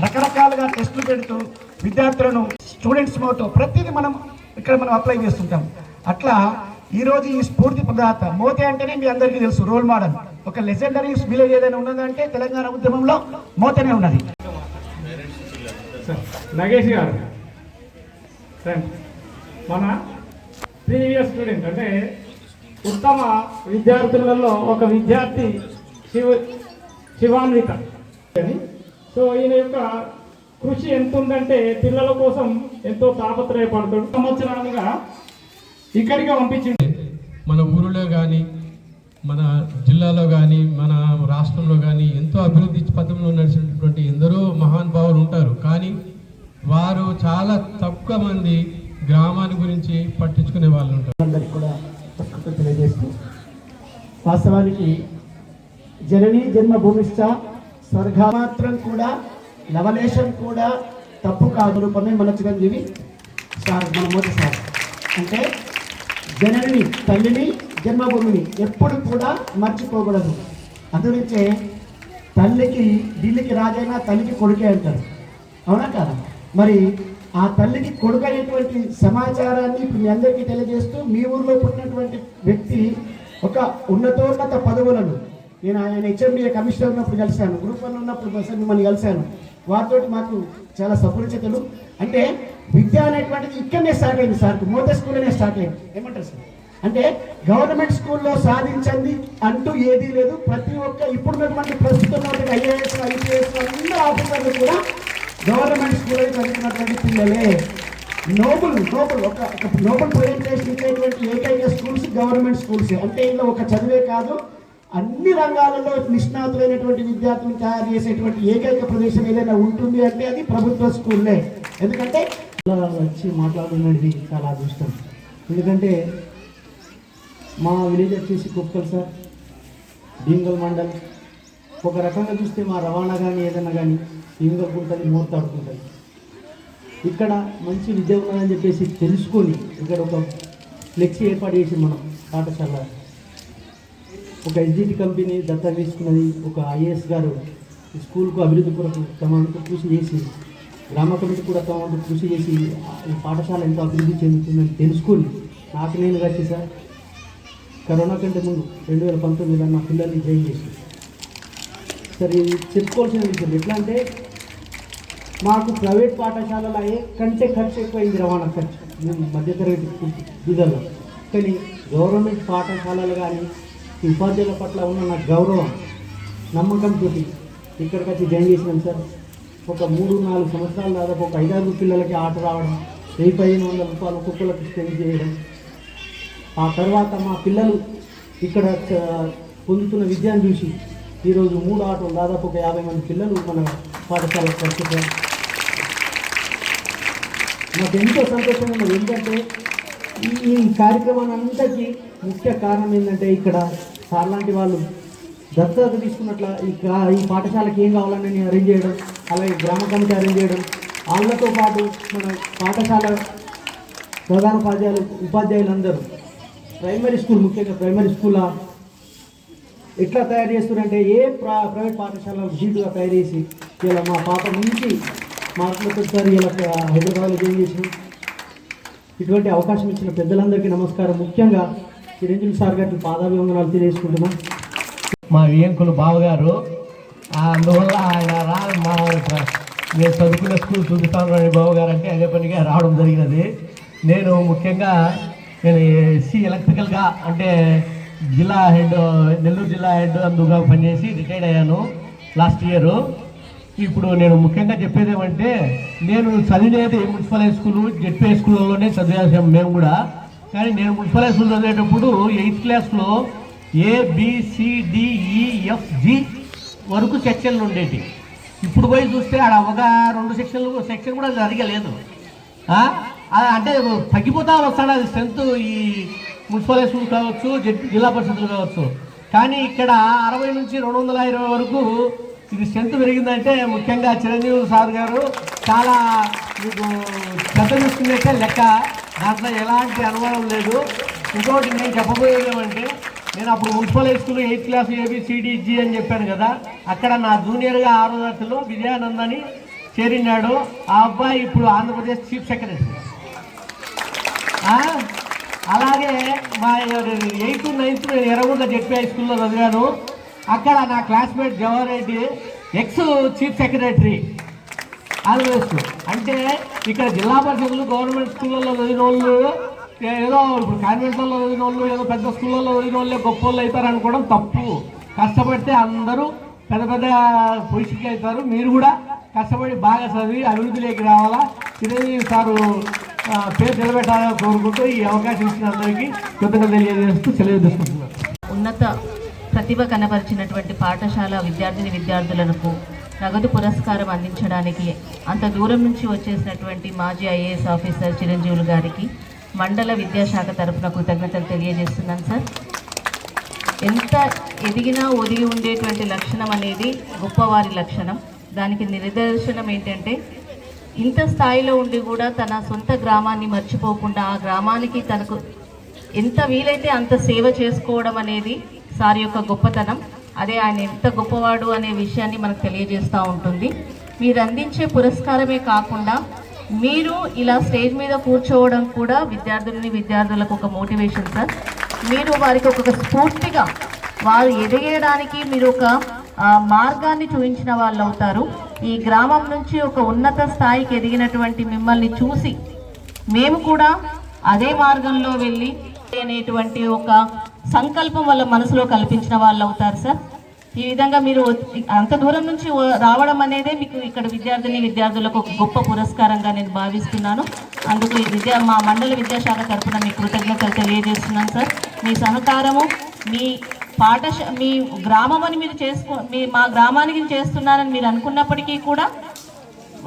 రకరకాలుగా టెస్టులు పెడుతూ విద్యార్థులను స్టూడెంట్స్ మోతో ప్రతిదీ మనం ఇక్కడ మనం అప్లై చేస్తుంటాం. అట్లా ఈరోజు ఈ స్ఫూర్తి ప్రదాత మోతే అంటేనే మీ అందరికీ తెలుసు రోల్ మోడల్. ఒక లెజెండరీ విలేజ్ ఏదైనా ఉన్నదంటే తెలంగాణ ఉద్యమంలో మోతనే ఉన్నది. నగేష్ గారు. మన ప్రీవియస్ స్టూడెంట్ అంటే ఉత్తమ విద్యార్థులలో ఒక విద్యార్థి శివ శివాన్విత. అని. సో ఈయన యొక్క కృషి ఎంత ఉందంటే పిల్లల కోసం ఎంతో తాపత్రయపడతాడు సంవత్సరాలుగా ఇక్కడికి పంపించింది. మన ఊరిలో కానీ మన జిల్లాలో కానీ మన రాష్ట్రంలో కానీ ఎంతో అభివృద్ధి పథంలో నడిచినటువంటి ఎందరో మహానుభావులు ఉంటారు. కానీ వారు చాలా తక్కువ మంది గ్రామాన్ని గురించి పట్టించుకునే వాళ్ళు ఉంటారు. అందరికి కూడా తెలియజేస్తూ వాస్తవానికి జనని జన్మభూమిశ్చ స్వర్గ మాత్రం కూడా లవలేశం కూడా తప్పు కాదు రూపమే మన చిరంజీవి సార్ మన మోదీ సార్. అంటే జనని తల్లిని జన్మభూమిని ఎప్పుడు కూడా మర్చిపోకూడదు. అందునుంచే తల్లికి ఢిల్లీకి రాజైనా తల్లికి కొడుకే అంటారు. అవునా కదా? మరి ఆ తల్లికి కొడుకు అనేటువంటి సమాచారాన్ని ఇప్పుడు మీ అందరికీ తెలియజేస్తూ మీ ఊర్లో పుట్టినటువంటి వ్యక్తి ఒక ఉన్నతోన్నత పదవులను నేను ఆయన హెచ్ఎండిఏ కమిషనర్ ఉన్నప్పుడు కలిశాను గ్రూప్ వన్ ఉన్నప్పుడు సార్ మిమ్మల్ని కలిశాను. వారితో మాకు చాలా సపరిచితులు. అంటే విద్య అనేటువంటిది ఇక్కడనే స్టార్ట్ అయింది సార్ మోత స్కూల్లోనే స్టార్ట్ అయింది. ఏమంటారు సార్? అంటే గవర్నమెంట్ స్కూల్లో సాధించింది అంటూ ఏదీ లేదు. ప్రతి ఒక్క ఇప్పుడున్నటువంటి ప్రస్తుతం ఐఏఎస్ ఐపీఎస్ అందరూ ఆఫీసర్లు కూడా గవర్నమెంట్ స్కూల్లో చదువుతున్నటువంటి పిల్లలే. నోబుల్ నోబుల్ ఒక ఒక నోబుల్ ప్రజెంటేషన్ ఇచ్చేటువంటి ఏకైక స్కూల్స్ గవర్నమెంట్ స్కూల్స్. అంటే ఇందులో ఒక చదివే కాదు అన్ని రంగాలలో నిష్ణాతులైనటువంటి విద్యార్థులు తయారు చేసేటువంటి ఏకైక ప్రదేశం ఏదైనా ఉంటుంది అంటే అది ప్రభుత్వ స్కూల్లే. ఎందుకంటే వచ్చి మాట్లాడుతున్నది చాలా అదృష్టం. ఎందుకంటే మా విలేజ్ వచ్చేసి కుక్కల్ సార్ భీంగల్ మండల్. ఒక రకంగా చూస్తే మా రవాణా కానీ ఏదైనా కానీ భీంగల్కి ఉంటుంది మోర్తాడుకుంటుంది ఇక్కడ మంచి విద్య ఉన్నదని చెప్పేసి తెలుసుకొని ఇక్కడ ఒక ఫ్లెక్సీ ఏర్పాటు చేసి మనం పాఠశాల ఒక ఎస్జిటి కంపెనీ దత్తా తీసుకున్నది ఒక ఐఏఎస్ గారు స్కూల్కు అభివృద్ధి కొరకు తమ వంతు కృషి చేసి గ్రామ కమిటీ కూడా తమ వంతు కృషి చేసి ఈ పాఠశాల ఎంతో అభివృద్ధి చెందుతుందని తెలుసుకొని నాకు నేను కలిసి సార్ కరోనా కంటే ముందు రెండు వేల పంతొమ్మిదిలో నా పిల్లల్ని జాయిన్ చేసి. సరే ఇది చెప్పుకోవాల్సిన విషయం ఎట్లా అంటే మాకు ప్రైవేట్ పాఠశాలలో అయ్యే కంటే ఖర్చు ఎక్కువైంది రవాణా ఖర్చు. మేము మధ్యతరగతి విధాలు కానీ గవర్నమెంట్ పాఠశాలలు కానీ ఉపాధ్యాయుల పట్ల ఉన్న నా గౌరవం నమ్మకంతో ఇక్కడికి వచ్చి జాయిన్ చేసినాం సార్. ఒక మూడు నాలుగు సంవత్సరాల దాదాపు ఒక ఐదారు పిల్లలకి ఆట రావడం వెయ్యి పదిహేను వందల రూపాయలు ఒక్కొక్కరికి స్పెండ్ చేయడం. ఆ తర్వాత మా పిల్లలు ఇక్కడ పొందుతున్న విద్యను చూసి ఈరోజు మూడు ఆటలు దాదాపు ఒక యాభై మంది పిల్లలు మన పాఠశాల పరిస్థితులు నాకు ఎంతో సంతోషంగా ఉన్నది. ఎందుకంటే ఈ ఈ కార్యక్రమాన్ని అంతటికీ ముఖ్య కారణం ఏంటంటే ఇక్కడ సార్ లాంటి వాళ్ళు దత్తత తీసుకున్నట్ల ఈ ఈ పాఠశాలకి ఏం కావాలని నేను అరేంజ్ చేయడం అలాగే గ్రామ కమిటీ అరేంజ్ చేయడం వాళ్ళతో పాటు మన పాఠశాల ప్రధాన ఉపాధ్యాయులు ఉపాధ్యాయులందరూ ప్రైమరీ స్కూల్ ముఖ్యంగా ప్రైమరీ స్కూల్ ఎట్లా తయారు చేస్తున్నారంటే ఏ ప్రా ప్రైవేట్ పాఠశాల జీటుగా తయారు చేసి ఇలా మా పాప నుంచి మార్కులతో సార్ ఇలా హైదరాబాద్లో జాయిన్ చేసినాం. ఇటువంటి అవకాశం ఇచ్చిన పెద్దలందరికీ నమస్కారం. ముఖ్యంగా చిరంజీవి సార్ గారికి పాదాభివందనాలు తెలియజేసుకుంటున్నా. మా వియంకులు బావగారు అందువల్ల ఆయన రా మా నేను చదువుకునే స్కూల్ చూపిస్తాను రాని బావగారు అంటే అదే పనిగా రావడం జరిగినది. నేను ముఖ్యంగా నేను ఎస్సీ ఎలక్ట్రికల్గా అంటే జిల్లా హెడ్ నెల్లూరు జిల్లా హెడ్ అందుగా పనిచేసి రిటైర్డ్ అయ్యాను లాస్ట్ ఇయర్. ఇప్పుడు నేను ముఖ్యంగా చెప్పేది ఏమంటే నేను చదివేది municipal high school ZP high స్కూల్లోనే చదివాసాం మేము కూడా. కానీ నేను మున్సిపల్ హై స్కూల్ చదివేటప్పుడు ఎయిత్ క్లాస్లో ఏబిసిడిఈఎఫ్జి వరకు సెక్షన్లు ఉండేవి ఇప్పుడు పోయి చూస్తే ఆడ ఒక రెండు సెక్షన్లు సెక్షన్ కూడా జరగలేదు అంటే తగ్గిపోతా వస్తాడు. అది స్ట్రెంత్ ఈ మున్సిపల్ హై స్కూల్ కావచ్చు జిల్లా పరిషత్లు కావచ్చు. కానీ ఇక్కడ అరవై నుంచి రెండు వందల ఇరవై వరకు ఇది స్ట్రెంత్ పెరిగిందంటే ముఖ్యంగా చిరంజీవి సార్ గారు చాలా మీకు శ్రద్ధ తీసుకున్నట్టే లెక్క. దాంట్లో ఎలాంటి అనుమానం లేదు. ఇంకోటి నేను చెప్పబోయేది ఏమంటే నేను అప్పుడు municipal high school eighth class A B C D G అని చెప్పాను కదా. అక్కడ నా జూనియర్గా ఆరో తరగతిలో విజయానంద్ అని చేరినాడు. ఆ అబ్బాయి ఇప్పుడు ఆంధ్రప్రదేశ్ చీఫ్ సెక్రటరీ. అలాగే మా ఎయిత్ నైన్త్ నేను ఎర్రగుండ జెడ్పీ హై స్కూల్లో చదివాను. అక్కడ నా classmate Jawahar Reddy ex chief secretary. Always అంటే ఇక్కడ జిల్లా పరిషత్లు గవర్నమెంట్ స్కూళ్ళల్లో చదివిన వాళ్ళు ఏదో ఇప్పుడు కాన్వెంట్లలో చదివిన వాళ్ళు ఏదో పెద్ద స్కూళ్ళల్లో చదివిన వాళ్ళే గొప్ప వాళ్ళు అవుతారు అనుకోవడం తప్పు. కష్టపడితే అందరూ పెద్ద పెద్ద పొజిషన్కి అవుతారు. మీరు కూడా కష్టపడి బాగా చదివి అభివృద్ధిలోకి రావాలా? చిరంజీవి సారు పేరు నిలబెట్టాలని కోరుకుంటూ ఈ అవకాశం ఇచ్చిన అందరికీ కృతజ్ఞత తెలియజేస్తూ సెలవు ఉన్నత ప్రతిభ కనబరిచినటువంటి పాఠశాల విద్యార్థిని విద్యార్థులకు నగదు పురస్కారం అందించడానికి అంత దూరం నుంచి వచ్చేసినటువంటి మాజీ ఐఏఎస్ ఆఫీసర్ చిరంజీవులు గారికి మండల విద్యాశాఖ తరఫున కృతజ్ఞతలు తెలియజేస్తున్నాను సార్. ఎంత ఎదిగినా ఒదిగి ఉండేటువంటి లక్షణం అనేది గొప్పవారి లక్షణం. దానికి నిదర్శనం ఏంటంటే ఇంత స్థాయిలో ఉండి కూడా తన సొంత గ్రామాన్ని మర్చిపోకుండా ఆ గ్రామానికి తనకు ఎంత వీలైతే అంత సేవ చేసుకోవడం అనేది సార్ యొక్క గొప్పతనం. అదే ఆయన ఎంత గొప్పవాడు అనే విషయాన్ని మనకు తెలియజేస్తూ ఉంటుంది. మీరు అందించే పురస్కారమే కాకుండా మీరు ఇలా స్టేజ్ మీద కూర్చోవడం కూడా విద్యార్థులని విద్యార్థులకు ఒక మోటివేషన్ సార్. మీరు వారికి ఒక స్ఫూర్తిగా వారు ఎదగడానికి మీరు ఒక మార్గాన్ని చూపించిన వాళ్ళు అవుతారు. ఈ గ్రామం నుంచి ఒక ఉన్నత స్థాయికి ఎదిగినటువంటి మిమ్మల్ని చూసి మేము కూడా అదే మార్గంలో వెళ్ళి అనేటువంటి ఒక సంకల్పం వాళ్ళ మనసులో కల్పించిన వాళ్ళు అవుతారు సార్. ఈ విధంగా మీరు అంత దూరం నుంచి రావడం అనేదే మీకు ఇక్కడ విద్యార్థిని విద్యార్థులకు ఒక గొప్ప పురస్కారంగా నేను భావిస్తున్నాను. అందుకు విద్యా మా మండల విద్యాశాఖ తరఫున మీ కృతజ్ఞతలు తెలియజేస్తున్నాను సార్. మీ సహకారము మీ పాఠశా మీ గ్రామం అని మీరు చేసుకో మీ మా గ్రామానికి చేస్తున్నారని మీరు అనుకున్నప్పటికీ కూడా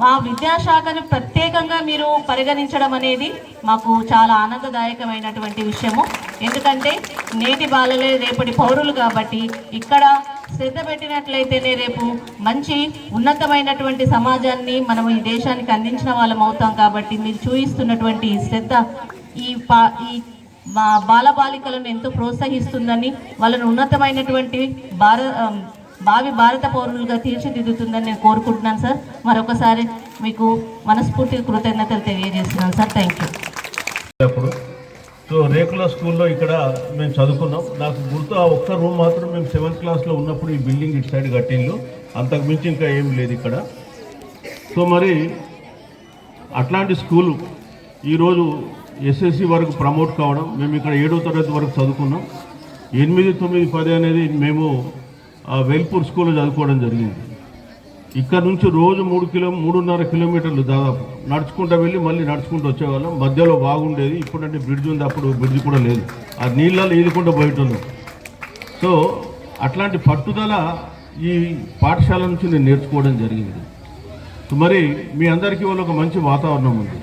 మా విద్యాశాఖను ప్రత్యేకంగా మీరు పరిగణించడం అనేది మాకు చాలా ఆనందదాయకమైనటువంటి విషయము. ఎందుకంటే నేటి బాలలే రేపటి పౌరులు కాబట్టి ఇక్కడ శ్రద్ధ పెట్టినట్లయితేనే రేపు మంచి ఉన్నతమైనటువంటి సమాజాన్ని మనం ఈ దేశానికి అందించిన వాళ్ళం అవుతాం కాబట్టి మీరు చూపిస్తున్నటువంటి శ్రద్ధ ఈ పా ఈ మా బాలబాలికలను ఎంతో ప్రోత్సహిస్తుందని వాళ్ళను ఉన్నతమైనటువంటి భార భావి భారత పౌరులుగా తీర్చిదిద్దుతుందని నేను కోరుకుంటున్నాను సార్. మరొకసారి మీకు మనస్ఫూర్తి కృతజ్ఞతలు తెలియజేస్తున్నాను సార్. థ్యాంక్ యూ అప్పుడు. సో రేకుల స్కూల్లో ఇక్కడ మేము చదువుకున్నాం. నాకు గుర్తు ఆ ఒక్క రూమ్ మాత్రం మేము సెవెంత్ క్లాస్లో ఉన్నప్పుడు ఈ బిల్డింగ్ ఇటు సైడ్ కట్టిండ్లు అంతకు మించి ఇంకా ఏం లేదు ఇక్కడ. సో మరి అట్లాంటి స్కూలు ఈరోజు ఎస్ఎస్సి వరకు ప్రమోట్ కావడం మేము ఇక్కడ ఏడో తరగతి వరకు చదువుకున్నాం. ఎనిమిది తొమ్మిది పది అనేది మేము వేల్పూర్ స్కూల్లో చదువుకోవడం జరిగింది. ఇక్కడ నుంచి రోజు మూడు కిలో మూడున్నర కిలోమీటర్లు దాదాపు. నడుచుకుంటూ వెళ్ళి మళ్ళీ నడుచుకుంటూ వచ్చేవాళ్ళం. మధ్యలో బాగుండేది. ఇప్పుడంటే బ్రిడ్జ్ ఉంది. అప్పుడు బ్రిడ్జ్ కూడా లేదు. ఆ నీళ్ళలో ఈదుకుంటూ బయటన్నాం సో అట్లాంటి పట్టుదల ఈ పాఠశాల నుంచి నేను నేర్చుకోవడం జరిగింది. మరి మీ అందరికీ వాళ్ళు ఒక మంచి వాతావరణం ఉంది.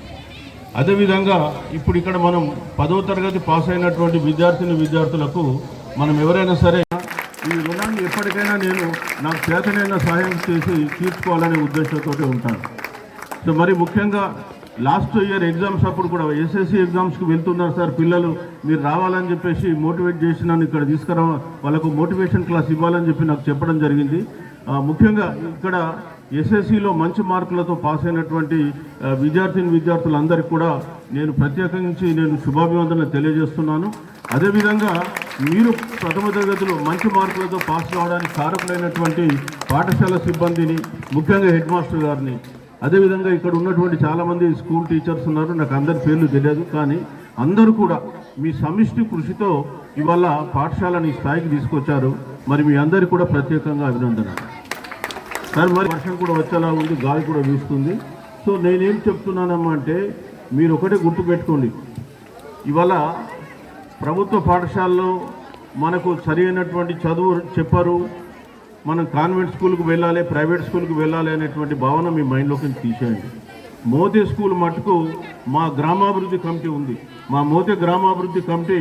అదేవిధంగా ఇప్పుడు ఇక్కడ మనం పదో తరగతి పాస్ అయినటువంటి విద్యార్థిని విద్యార్థులకు మనం ఎవరైనా సరే ఈ రుణాన్ని ఎప్పటికైనా నేను నాకు చేతనైన సహాయం చేసి తీర్చుకోవాలనే ఉద్దేశంతో ఉంటాను. సో మరి ముఖ్యంగా లాస్ట్ ఇయర్ ఎగ్జామ్స్ అప్పుడు కూడా ఎస్ఎస్సి ఎగ్జామ్స్కి వెళ్తున్నారు సార్ పిల్లలు. మీరు రావాలని చెప్పేసి మోటివేట్ చేసి నన్ను ఇక్కడ తీసుకురా వాళ్ళకు మోటివేషన్ క్లాస్ ఇవ్వాలని చెప్పి నాకు చెప్పడం జరిగింది. ముఖ్యంగా ఇక్కడ ఎస్ఎస్సిలో మంచి మార్కులతో పాస్ అయినటువంటి విద్యార్థిని విద్యార్థులందరికీ కూడా నేను ప్రత్యేకించి నేను శుభాభివందనలు తెలియజేస్తున్నాను. అదేవిధంగా మీరు ప్రథమ తరగతిలో మంచి మార్కులతో పాస్ కావడానికి కారకులైనటువంటి పాఠశాల సిబ్బందిని ముఖ్యంగా హెడ్ మాస్టర్ గారిని. అదేవిధంగా ఇక్కడ ఉన్నటువంటి చాలామంది స్కూల్ టీచర్స్ ఉన్నారు నాకు అందరి పేర్లు తెలియదు కానీ అందరూ కూడా మీ సమిష్టి కృషితో ఇవాళ పాఠశాలని ఈ స్థాయికి తీసుకొచ్చారు. మరి మీ అందరికీ కూడా ప్రత్యేకంగా అభినందనలు. సార్ మరి వర్షం కూడా వచ్చేలా ఉంది గాలి కూడా వీస్తుంది. సో నేనేం చెప్తున్నానమ్మా అంటే మీరు ఒకటే గుర్తుపెట్టుకోండి. ఇవాళ ప్రభుత్వ పాఠశాలలో మనకు సరి అయినటువంటి చదువు చెప్పరు. మనం కాన్వెంట్ స్కూల్కి వెళ్ళాలి ప్రైవేట్ స్కూల్కి వెళ్ళాలి అనేటువంటి భావన మీ మైండ్లోకి తీసేయండి. మోతే స్కూల్ మటుకు మా గ్రామాభివృద్ధి కమిటీ ఉంది. మా మోతే గ్రామాభివృద్ధి కమిటీ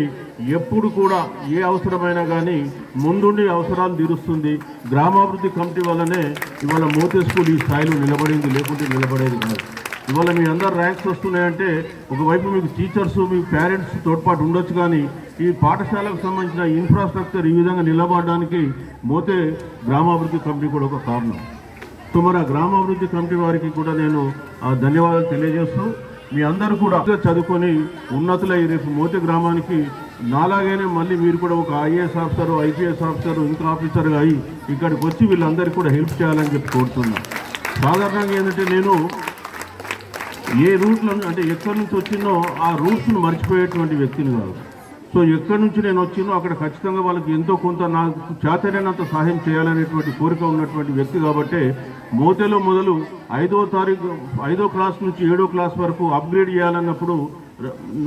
ఎప్పుడు కూడా ఏ అవసరమైనా కానీ ముందుండి అవసరాలు తీరుస్తుంది. గ్రామాభివృద్ధి కమిటీ వల్లనే ఇవాళ మోతే స్కూల్ ఈ స్థాయిలో నిలబడింది లేకుంటే నిలబడేది కాదు. ఇవాళ మీ అందరు ర్యాంక్స్ వస్తున్నాయంటే ఒకవైపు మీకు టీచర్స్ మీ పేరెంట్స్ తోడ్పాటు ఉండొచ్చు కానీ ఈ పాఠశాలకు సంబంధించిన ఇన్ఫ్రాస్ట్రక్చర్ ఈ విధంగా నిలబడడానికి మోతే గ్రామాభివృద్ధి కమిటీ కూడా ఒక కారణం. సో మరి ఆ గ్రామాభివృద్ధి కమిటీ వారికి కూడా నేను ఆ, ధన్యవాదాలు తెలియజేస్తూ మీ అందరూ కూడా చదువుకొని ఉన్నతులై రేపు మోతే గ్రామానికి నాలాగైనా మళ్ళీ మీరు కూడా ఒక ఐఏఎస్ ఆఫీసర్ ఐపీఎస్ ఆఫీసర్ ఇంకా ఆఫీసర్గా అయ్యి ఇక్కడికి వచ్చి వీళ్ళందరికీ కూడా హెల్ప్ చేయాలని చెప్పి కోరుతున్నాను. సాధారణంగా ఏంటంటే నేను ఏ రూట్లో అంటే ఎక్కడి నుంచి వచ్చిందో ఆ రూట్స్ను మర్చిపోయేటువంటి వ్యక్తిని కాదు. సో ఎక్కడి నుంచి నేను వచ్చినో అక్కడ ఖచ్చితంగా వాళ్ళకి ఎంతో కొంత నాకు చేతనైనంత సహాయం చేయాలనేటువంటి కోరిక ఉన్నటువంటి వ్యక్తి కాబట్టి మోతేలో మొదలు ఐదో తారీఖు ఐదో క్లాస్ నుంచి ఏడో క్లాస్ వరకు అప్గ్రేడ్ చేయాలన్నప్పుడు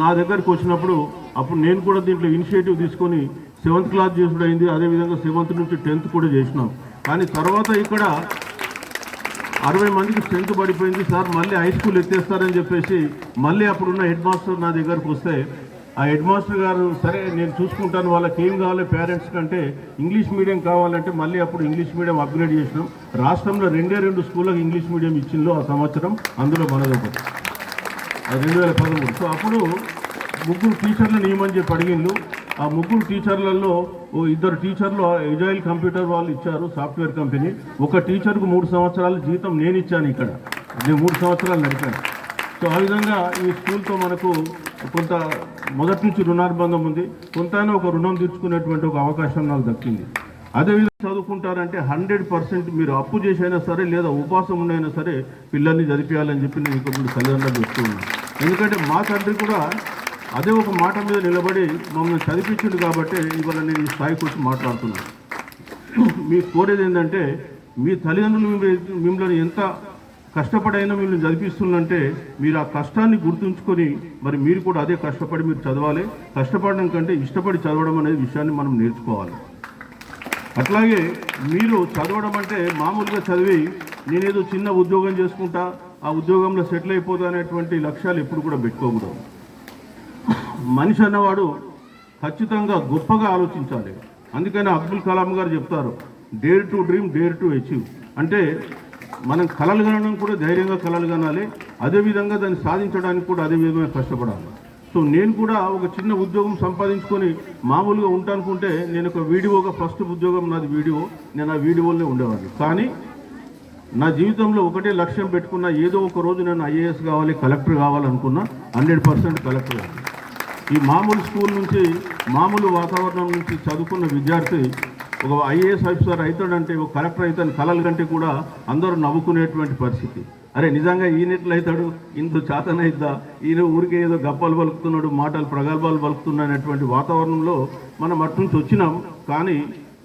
నా దగ్గరికి వచ్చినప్పుడు అప్పుడు నేను కూడా దీంట్లో ఇనిషియేటివ్ తీసుకొని సెవెంత్ క్లాస్ చేసుడు అయింది అదేవిధంగా సెవెంత్ నుంచి టెన్త్ కూడా చేసినాం. కానీ తర్వాత ఇక్కడ అరవై మందికి స్ట్రెంత్ పడిపోయింది సార్ మళ్ళీ హై స్కూల్ ఎత్తేస్తారని చెప్పేసి మళ్ళీ అప్పుడున్న హెడ్ మాస్టర్ నా దగ్గరకు వస్తే ఆ హెడ్ మాస్టర్ గారు సరే నేను చూసుకుంటాను వాళ్ళకి ఏం కావాలి పేరెంట్స్ కంటే ఇంగ్లీష్ మీడియం కావాలంటే మళ్ళీ అప్పుడు ఇంగ్లీష్ మీడియం అప్గ్రేడ్ చేసినాం. రాష్ట్రంలో రెండే రెండు స్కూళ్ళకి ఇంగ్లీష్ మీడియం ఇచ్చిందో ఆ సంవత్సరం అందులో మనదొకటి. అది రెండు వేల పదమూడు. సో అప్పుడు ముగ్గురు టీచర్లు నియమని చెప్పి అడిగిండ్రు ఆ ముగ్గురు టీచర్లలో ఓ ఇద్దరు టీచర్లు ఎజైల్ కంప్యూటర్ వాళ్ళు ఇచ్చారు సాఫ్ట్వేర్ కంపెనీ ఒక టీచర్కు మూడు సంవత్సరాల జీతం నేను ఇచ్చాను ఇక్కడ. నేను మూడు సంవత్సరాలు నడిపాను. సో ఆ విధంగా ఈ స్కూల్తో మనకు కొంత మొదటి నుంచి రుణానుబంధం ఉంది. కొంతైనా ఒక రుణం తీర్చుకునేటువంటి ఒక అవకాశం నాకు దక్కింది. అదేవిధంగా చదువుకుంటారంటే హండ్రెడ్ పర్సెంట్ మీరు అప్పు చేసైనా సరే లేదా ఉపవాసం ఉండైనా సరే పిల్లల్ని చదివించాలని చెప్పి నేను ఇక్కడ తల్లిదండ్రులు చెప్తూ ఉన్నాను ఎందుకంటే మా తండ్రి కూడా అదే ఒక మాట మీద నిలబడి మమ్మల్ని చదివించిండు కాబట్టి ఇవాళ నేను ఈ స్థాయికి వచ్చి మాట్లాడుతున్నాను మీ కోరేది ఏంటంటే మీ తల్లిదండ్రులు మిమ్మల్ని- మిమ్మల్ని ఎంత కష్టపడైనా మిమ్మల్ని చదివిస్తుందంటే మీరు ఆ కష్టాన్ని గుర్తుంచుకొని మరి మీరు కూడా అదే కష్టపడి మీరు చదవాలి. కష్టపడడం కంటే ఇష్టపడి చదవడం అనేది విషయాన్ని మనం నేర్చుకోవాలి. అట్లాగే మీరు చదవడం అంటే మామూలుగా చదివి నేనేదో చిన్న ఉద్యోగం చేసుకుంటా ఆ ఉద్యోగంలో సెటిల్ అయిపోతా అనేటువంటి లక్ష్యాలు ఎప్పుడు కూడా పెట్టుకోకూడదు. మనిషి అన్నవాడు ఖచ్చితంగా గొప్పగా ఆలోచించాలి. అందుకని అబ్దుల్ కలాం గారు చెప్తారు dare to dream dare to achieve అంటే మనం కలలు కనడం కూడా ధైర్యంగా కలలు కనాలి అదేవిధంగా దాన్ని సాధించడానికి కూడా అదే విధంగా కష్టపడాలి. సో నేను కూడా ఒక చిన్న ఉద్యోగం సంపాదించుకొని మామూలుగా ఉంటానుకుంటే నేను ఒక వీడియోగా ఫస్ట్ ఉద్యోగం నాది వీడియో నేను ఆ వీడియోలోనే ఉండేవాడిని. కానీ నా జీవితంలో ఒకటే లక్ష్యం పెట్టుకున్న ఏదో ఒక రోజు నేను ఐఏఎస్ కావాలి కలెక్టర్ కావాలనుకున్నా హండ్రెడ్ పర్సెంట్ కలెక్టర్ కావాలి. ఈ మామూలు స్కూల్ నుంచి మామూలు వాతావరణం నుంచి చదువుకున్న విద్యార్థి ఒక ఐఏఎస్ ఆఫీసర్ అవుతాడంటే ఒక కలెక్టర్ అవుతాడు కళల కంటే కూడా అందరూ నవ్వుకునేటువంటి పరిస్థితి. అరే నిజంగా ఈయన అవుతాడు ఇంత చేతనైద్దా ఈయన ఊరికే ఏదో గప్పాలు పలుకుతున్నాడు మాటలు ప్రగల్భాలు పలుకుతున్నాడు అనేటువంటి వాతావరణంలో మనం అటు నుంచి వచ్చినాం కానీ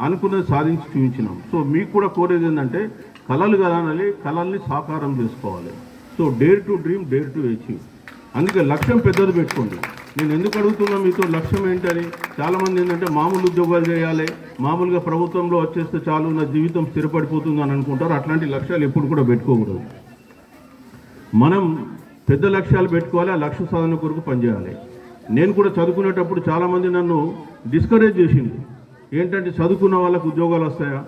అనుకున్నది సాధించి చూపించినాం. సో మీకు కూడా కోరేది ఏంటంటే కళలు కలనాలి కళల్ని సాకారం చేసుకోవాలి. So dare to dream dare to achieve. అందుకే లక్ష్యం పెద్దది పెట్టుకోండి. నేను ఎందుకు అడుగుతున్నా మీతో లక్ష్యం ఏంటని? చాలామంది ఏంటంటే మామూలు ఉద్యోగాలు చేయాలి మామూలుగా ప్రభుత్వంలో వచ్చేస్తే చాలు నా జీవితం స్థిరపడిపోతుంది అని అనుకుంటారు. అట్లాంటి లక్ష్యాలు ఎప్పుడు కూడా పెట్టుకోకూడదు. మనం పెద్ద లక్ష్యాలు పెట్టుకోవాలి ఆ లక్ష్య సాధన కొరకు పనిచేయాలి. నేను కూడా చదువుకునేటప్పుడు చాలామంది నన్ను డిస్కరేజ్ చేసింది ఏంటంటే చదువుకున్న వాళ్ళకు ఉద్యోగాలు వస్తాయా?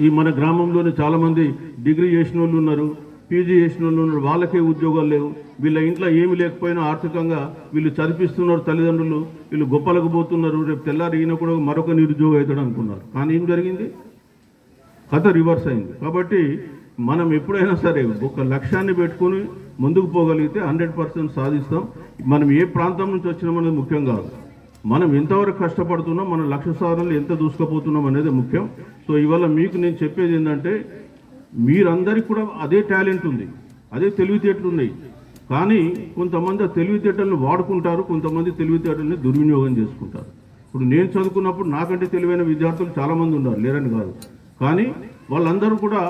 ఈ మన గ్రామంలోనే చాలామంది డిగ్రీ చేసిన వాళ్ళు ఉన్నారు. పీజీ చేసిన వాళ్ళు వాళ్ళకే ఉద్యోగాలు లేవు. వీళ్ళ ఇంట్లో ఏమి లేకపోయినా ఆర్థికంగా వీళ్ళు చదివిస్తున్నారు తల్లిదండ్రులు. వీళ్ళు గొప్పలకు పోతున్నారు. రేపు తెల్లారి ఈయన కూడా మరొక నిరుద్యోగం అవుతాడు అనుకున్నారు. కానీ ఏం జరిగింది? కథ రివర్స్ అయింది. కాబట్టి మనం ఎప్పుడైనా సరే ఒక లక్ష్యాన్ని పెట్టుకొని ముందుకు పోగలిగితే హండ్రెడ్ పర్సెంట్ సాధిస్తాం. మనం ఏ ప్రాంతం నుంచి వచ్చినామనేది ముఖ్యం కాదు. మనం ఎంతవరకు కష్టపడుతున్నాం మన లక్ష్య సాధనలు ఎంత దూసుకుపోతున్నాం అనేది ముఖ్యం. సో ఇవాళ మీకు నేను చెప్పేది ఏంటంటే మీరందరికీ కూడా అదే టాలెంట్ ఉంది అదే తెలివితేటలు ఉన్నాయి. కానీ కొంతమంది ఆ తెలివితేటలను వాడుకుంటారు కొంతమంది తెలివితేటల్ని దుర్వినియోగం చేసుకుంటారు. ఇప్పుడు నేను చదువుకున్నప్పుడు నాకంటే తెలివైన విద్యార్థులు చాలామంది ఉన్నారు లేరని కాదు. కానీ వాళ్ళందరూ కూడా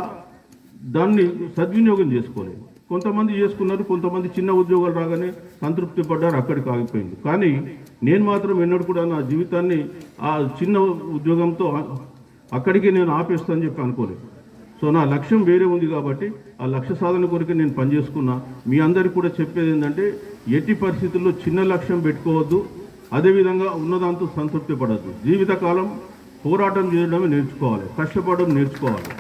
దాన్ని సద్వినియోగం చేసుకోలేదు. కొంతమంది చేసుకున్నారు కొంతమంది చిన్న ఉద్యోగాలు రాగానే సంతృప్తి పడ్డారు అక్కడికి ఆగిపోయింది. కానీ నేను మాత్రం ఎన్నడూ కూడా నా జీవితాన్ని ఆ చిన్న ఉద్యోగంతో అక్కడికి నేను ఆపేస్తానని చెప్పి అనుకోలేదు. సో నా లక్ష్యం వేరే ఉంది కాబట్టి ఆ లక్ష్య సాధన కొరకు నేను పనిచేసుకున్నా. మీ అందరికి కూడా చెప్పేది ఏంటంటే ఎట్టి పరిస్థితుల్లో చిన్న లక్ష్యం పెట్టుకోవద్దు అదేవిధంగా ఉన్నదాంతో సంతృప్తి పడద్దు జీవితకాలం పోరాటం చేయడమే నేర్చుకోవాలి కష్టపడడం నేర్చుకోవాలి.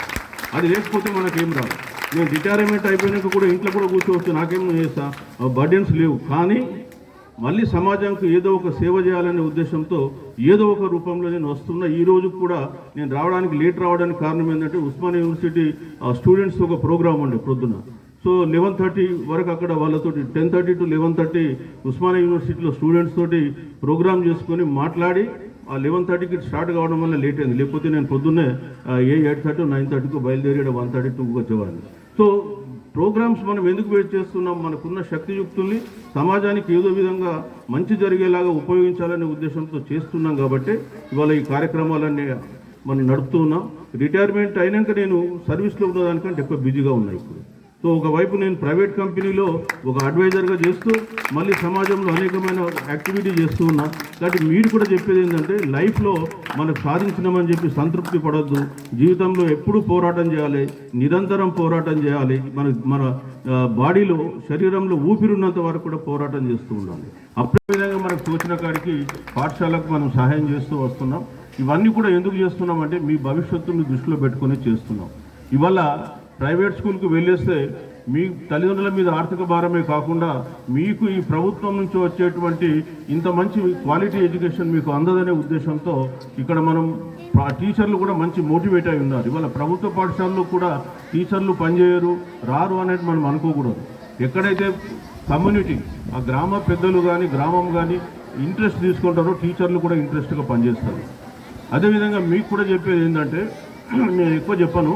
అది లేకపోతే మనకేం రాదు. నేను రిటైర్మెంట్ అయిపోయినాక కూడా ఇంట్లో కూడా కూర్చోవచ్చు నాకేం చేస్తా? బర్డెన్స్ లేవు. కానీ మళ్ళీ సమాజానికి ఏదో ఒక సేవ చేయాలనే ఉద్దేశంతో ఏదో ఒక రూపంలో నేను వస్తున్నా ఈ రోజు కూడా నేను రావడానికి లేట్ రావడానికి కారణం ఏంటంటే ఉస్మానియా యూనివర్సిటీ స్టూడెంట్స్ ఒక ప్రోగ్రామ్ అండి ప్రొద్దున. సో లెవెన్ థర్టీ వరకు అక్కడ వాళ్ళతోటి ten thirty to eleven thirty Osmania యూనివర్సిటీలో స్టూడెంట్స్ తోటి ప్రోగ్రామ్ చేసుకొని మాట్లాడి ఆ లెవెన్ థర్టీకి స్టార్ట్ కావడం వల్ల లేట్ అయింది. లేకపోతే నేను పొద్దున్నే ఏ ఎయిట్ థర్టీ నైన్ థర్టీకి బయలుదేరి వన్ థర్టీ టూకి వచ్చేవాడిని. సో ప్రోగ్రామ్స్ మనం ఎందుకు వెయిట్ చేస్తున్నాం? మనకున్న శక్తియుక్తుల్ని సమాజానికి ఏదో విధంగా మంచి జరిగేలాగా ఉపయోగించాలనే ఉద్దేశంతో చేస్తున్నాం కాబట్టి ఇవాళ ఈ కార్యక్రమాలన్నీ మనం నడుపుతూ ఉన్నాం. రిటైర్మెంట్ అయినాక నేను సర్వీస్లో ఉన్నదానికంటే ఎక్కువ బిజీగా ఉన్నా ఇప్పుడు. సో ఒకవైపు నేను ప్రైవేట్ కంపెనీలో ఒక అడ్వైజర్గా చేస్తూ మళ్ళీ సమాజంలో అనేకమైన యాక్టివిటీ చేస్తూ ఉన్నా. కాబట్టి మీరు కూడా చెప్పేది ఏంటంటే లైఫ్లో మనకు సాధించినామని చెప్పి సంతృప్తి పడద్దు. జీవితంలో ఎప్పుడూ పోరాటం చేయాలి. నిరంతరం పోరాటం చేయాలి. మన మన బాడీలో శరీరంలో ఊపిరి ఉన్నంత వరకు కూడా పోరాటం చేస్తూ ఉండాలి. అప్పుడే విధంగా మనకు తోచిన కాడికి పాఠశాలకు మనం సహాయం చేస్తూ వస్తున్నాం. ఇవన్నీ కూడా ఎందుకు చేస్తున్నామంటే మీ భవిష్యత్తుని దృష్టిలో పెట్టుకొని చేస్తున్నాం. ఇవాళ ప్రైవేట్ స్కూల్కి వెళ్ళేస్తే మీ తల్లిదండ్రుల మీద ఆర్థిక భారమే కాకుండా మీకు ఈ ప్రభుత్వం నుంచి వచ్చేటువంటి ఇంత మంచి క్వాలిటీ ఎడ్యుకేషన్ మీకు అందదనే ఉద్దేశంతో ఇక్కడ మనం టీచర్లు కూడా మంచి మోటివేట్ అయి ఉన్నారు. ఇవాళ ప్రభుత్వ పాఠశాలలో కూడా టీచర్లు పనిచేయరు రారు అనేది మనం అనుకోకూడదు. ఎక్కడైతే కమ్యూనిటీ ఆ గ్రామ పెద్దలు కానీ గ్రామం కానీ ఇంట్రెస్ట్ తీసుకుంటారో టీచర్లు కూడా ఇంట్రెస్ట్గా పనిచేస్తారు. అదేవిధంగా మీకు కూడా చెప్పేది ఏంటంటే నేను ఎక్కువ చెప్పను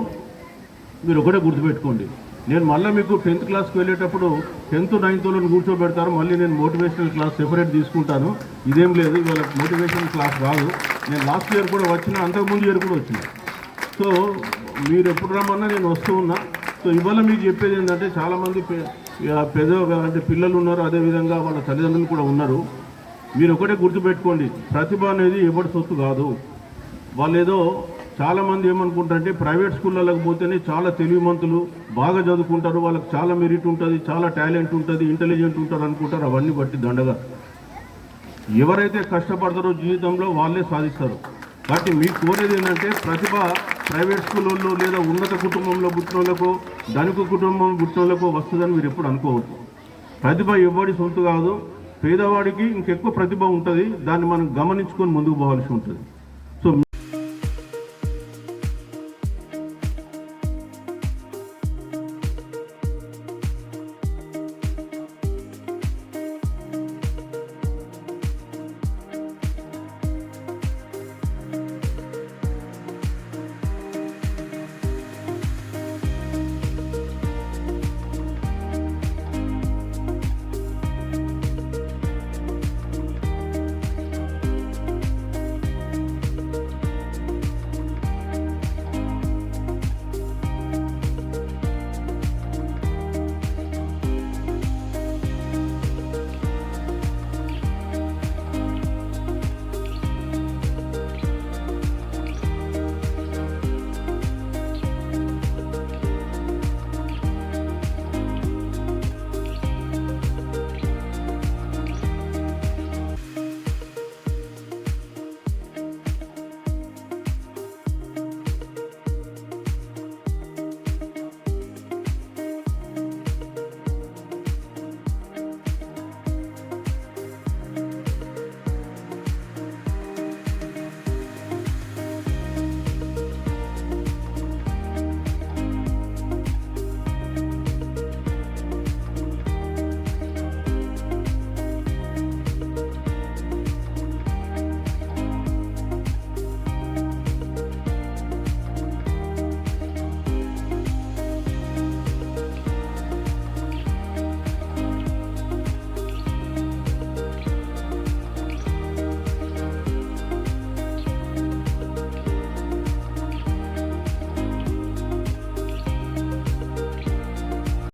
మీరు ఒకటే గుర్తుపెట్టుకోండి. నేను మళ్ళీ మీకు టెన్త్ క్లాస్కి వెళ్ళేటప్పుడు టెన్త్ నైన్త్లో కూర్చోబెడతారు. మళ్ళీ నేను మోటివేషనల్ క్లాస్ సెపరేట్ తీసుకుంటాను. ఇదేం లేదు ఇవాళ మోటివేషనల్ క్లాస్ కాదు. నేను లాస్ట్ ఇయర్ కూడా వచ్చిన అంతకుముందు ఇయర్ కూడా వచ్చిన. సో మీరు ఎప్పుడు రమ్మన్నా నేను వస్తూ ఉన్నా. సో ఇవాళ మీకు చెప్పేది ఏంటంటే చాలామంది పెద్ద అంటే పిల్లలు ఉన్నారు అదేవిధంగా వాళ్ళ తల్లిదండ్రులు కూడా ఉన్నారు. మీరు ఒకటే గుర్తుపెట్టుకోండి. ప్రతిభ అనేది ఎవరి సొత్తు కాదు. వాళ్ళు ఏదో చాలామంది ఏమనుకుంటారంటే ప్రైవేట్ స్కూళ్ళకి పోతేనే చాలా తెలివిమంతులు బాగా చదువుకుంటారు వాళ్ళకి చాలా మెరిట్ ఉంటుంది చాలా టాలెంట్ ఉంటుంది ఇంటెలిజెంట్ ఉంటారు అనుకుంటారు అవన్నీ బట్టి దండగా. ఎవరైతే కష్టపడతారో జీవితంలో వాళ్ళే సాధిస్తారు. కాబట్టి మీకు కోరేది ఏంటంటే ప్రతిభ ప్రైవేట్ స్కూళ్ళలో లేదా ఉన్నత కుటుంబంలో పుట్టిన ధనిక కుటుంబం పుట్టిన వస్తుందని మీరు ఎప్పుడు అనుకోవద్దు. ప్రతిభ ఎవరి సొంత కాదు పేదవాడికి ఇంకెక్కువ ప్రతిభ ఉంటుంది దాన్ని మనం గమనించుకొని ముందుకు పోవాల్సి ఉంటుంది.